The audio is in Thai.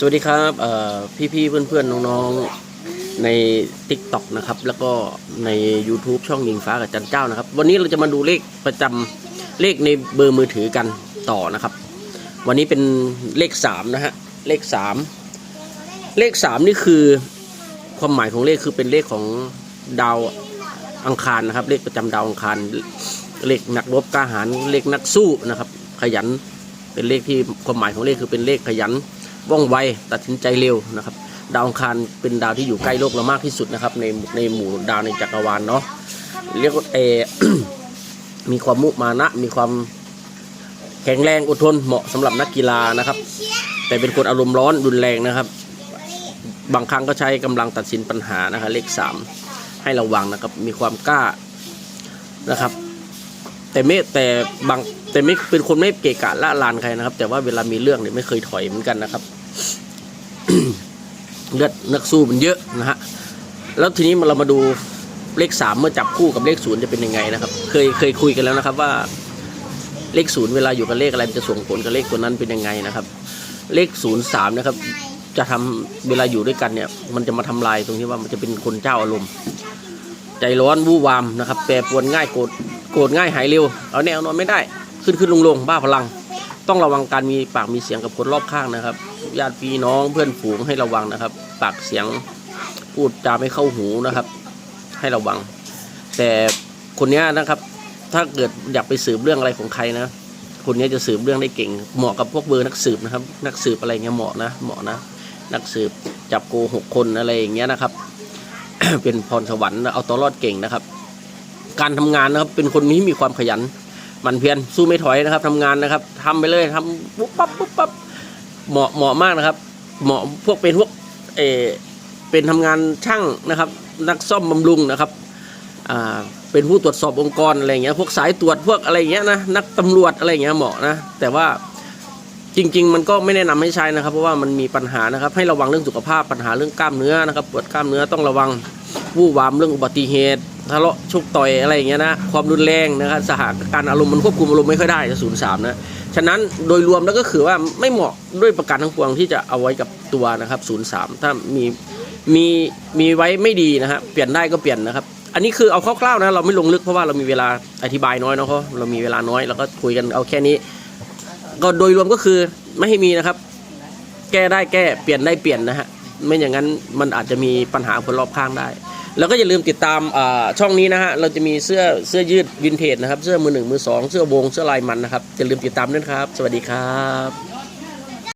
สวัสดีครับเอ่พี่ๆเพื่อนๆน้องๆใน Tik t o อกนะครับ แล้วก็ใน YouTube ช่องยิงฟ้ากับจันเจ้านะครับ วันนี้เราจะมาดูเลขประจำเลขในเบอร์มือถือกันต่อนะครับ วันนี้เป็นเลขสามนะฮะเลขสามเลขสามนี่คือความหมายของเลขคือเป็นเลขของดาวอังคารนะครับ เลขประจำดาวอังคารเลขนักรบกล้าหาญเลขนักสู้นะครับ ขยันเป็นเลขที่ความหมายของเลขคือเป็นเลขขยัน ว่องไวตัดสินใจเร็วนะครับ ดาวอังคารเป็นดาวที่อยู่ใกล้โลกเรามากที่สุดนะครับ ในในหมู่ดาวในจักรวาลเนาะเรียกว่าเอมีความมุมานะ มีความแข็งแรงอดทนเหมาะสำหรับนักกีฬานะครับ แต่เป็นคนอารมณ์ร้อนรุนแรงนะครับ บางครั้งก็ใช้กำลังตัดสินปัญหานะครับเลขสามให้ระวังนะครับ มีความกล้านะครับ แต่ไม่แต่บางแต่ไม่เป็นคนไม่เกะกะละลานใครนะครับ แต่ว่าเวลามีเรื่องเนี่ยไม่เคยถอยเหมือนกันนะครับ เลือดนักสู้มันเยอะนะฮะแล้วทีนี้เรามาดูเลขสามเมื่อจับคู่กับเลขศูนย์จะเป็นยังไงนะครับ เคยเคยคุยกันแล้วนะครับว่าเลขศูนย์เวลาอยู่กับเลขอะไรมันจะส่งผลกับเลขตัวนั้นเป็นยังไงนะครับ เลขศูนย์สามนะครับ จะทำเวลาอยู่ด้วยกันเนี่ย มันจะมาทำลายตรงที่ว่ามันจะเป็นคนเจ้าอารมณ์ ใจร้อนวู่วามนะครับ แปรปรวนง่ายโกรธโกรธง่ายหายเร็ว เอาแนวนอนไม่ได้ ขึ้นขึ้นลงลงบ้าพลัง ต้องระวังการมีปากมีเสียงกับคนรอบข้างนะครับญาติพี่น้องเพื่อนฝูงให้ระวังนะครับ ปากเสียงพูดจาไม่เข้าหูนะครับ ให้ระวัง แต่คนนี้นะครับ ถ้าเกิดอยากไปสืบเรื่องอะไรของใครนะคนนี้จะสืบเรื่องได้เก่ง เหมาะกับพวกเบอร์นักสืบนะครับ นักสืบอะไรเงี้ยเหมาะนะเหมาะนะ นักสืบจับโกหกคนอะไรอย่างเงี้ยนะครับ เป็นพรสวรรค์เอาตัวรอดเก่งนะครับ การทำงานนะครับเป็นคนที่มีความขยัน มันเพียรสู้ไม่ถอยนะครับทำงานนะครับทำไปเลยทำปุ๊บปั๊บปุ๊บปั๊บเหมาะเหมาะมากนะครับ เหมาะพวกเป็นพวกเออเป็นทำงานช่างนะครับ นักซ่อมบำรุงนะครับอ่าเป็นผู้ตรวจสอบองค์กรอะไรอย่างเงี้ยพวกสายตรวจพวกอะไรอย่างเงี้ยนะนักตำรวจอะไรอย่างเงี้ยเหมาะนะแต่ว่าจริง ๆ มันก็ไม่แนะนำให้ใช้นะครับ เพราะว่ามันมีปัญหานะครับ ให้ระวังเรื่องสุขภาพปัญหาเรื่องกล้ามเนื้อนะครับปวดกล้ามเนื้อต้องระวังวู่วามเรื่องอุบัติเหตุ ทะเลาะชกต่อยอะไรอย่างเงี้ยนะความรุนแรงนะครับสหการอารมณ์มันควบคุมอารมณ์ไม่ค่อยได้จะศูนย์สามนะฉะนั้นโดยรวมแล้วก็คือว่าไม่เหมาะด้วยประการทั้งปวงที่จะเอาไว้กับตัวนะครับศูนย์สามถ้ามีมีมีไว้ไม่ดีนะฮะเปลี่ยนได้ก็เปลี่ยนนะครับ อันนี้คือเอาคร่าวๆนะเราไม่ลงลึกเพราะว่าเรามีเวลาอธิบายน้อยเนาะเพราะเรามีเวลาน้อยเราก็คุยกันเอาแค่นี้ ก็โดยรวมก็คือไม่ให้มีนะครับ แก้ได้แก้เปลี่ยนได้เปลี่ยนนะฮะไม่อย่างนั้นมันอาจจะมีปัญหาคนรอบข้างได้ แล้วก็อย่าลืมติดตามช่องนี้นะฮะ เราจะมีเสื้อเสื้อยืดวินเทจนะครับ เสื้อมือหนึ่งมือสองเสื้อวงเสื้อลายมันนะครับ อย่าลืมติดตามด้วยครับ สวัสดีครับ